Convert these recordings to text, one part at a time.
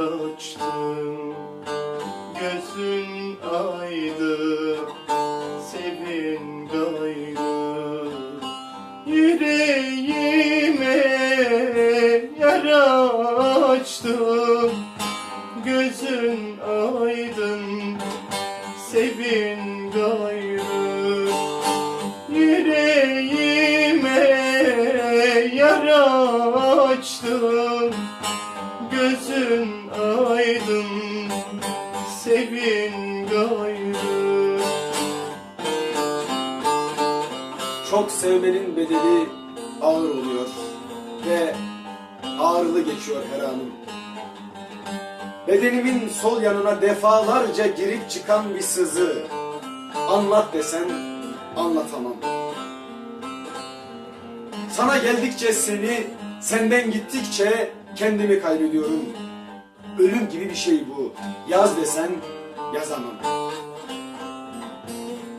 kaçtın Gözün aydı Sevin gayrı. Yüreğime yara açtım Gözün aydın Sevin gayrı. Yüreğime yara açtım çok sevmenin bedeli ağır oluyor ve ağrılı geçiyor her anım. Bedenimin sol yanına defalarca girip çıkan bir sızı. Anlat desen anlatamam. Sana geldikçe seni, senden gittikçe kendimi kaybediyorum. Ölüm gibi bir şey bu. Yaz desen yazamam.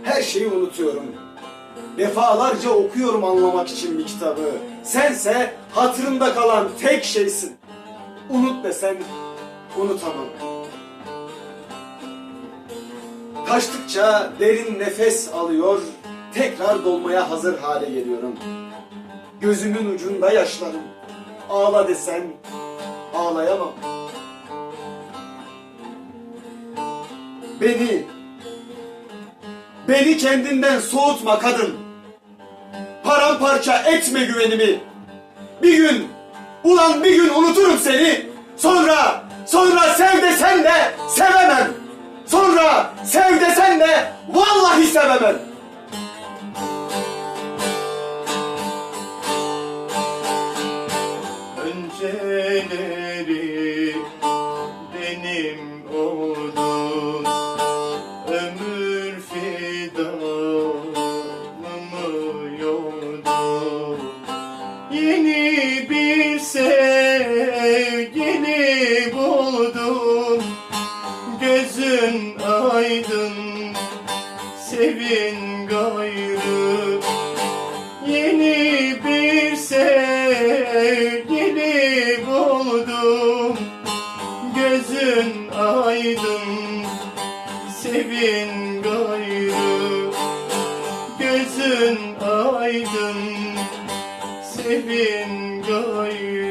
Her şeyi unutuyorum. Defalarca okuyorum anlamak için bir kitabı. Sense hatırımda kalan tek şeysin. Unut desen unutamam. Kaçtıkça derin nefes alıyor, tekrar dolmaya hazır hale geliyorum. Gözümün ucunda yaşlarım. Ağla desen ağlayamam. Beni Beni kendinden soğutma kadın. Paramparça etme güvenimi. Bir gün, ulan bir gün unuturum seni. Sonra, sonra sev desen de sevemem. Sonra sev desen de vallahi sevemem. Oldun Ömür fidanımı yordun Yeni bir sevgili buldum. Gözün aydın sevin gayrı. Yeni bir sevgili sevin gayrı Gözün aydın. Sevin gayrı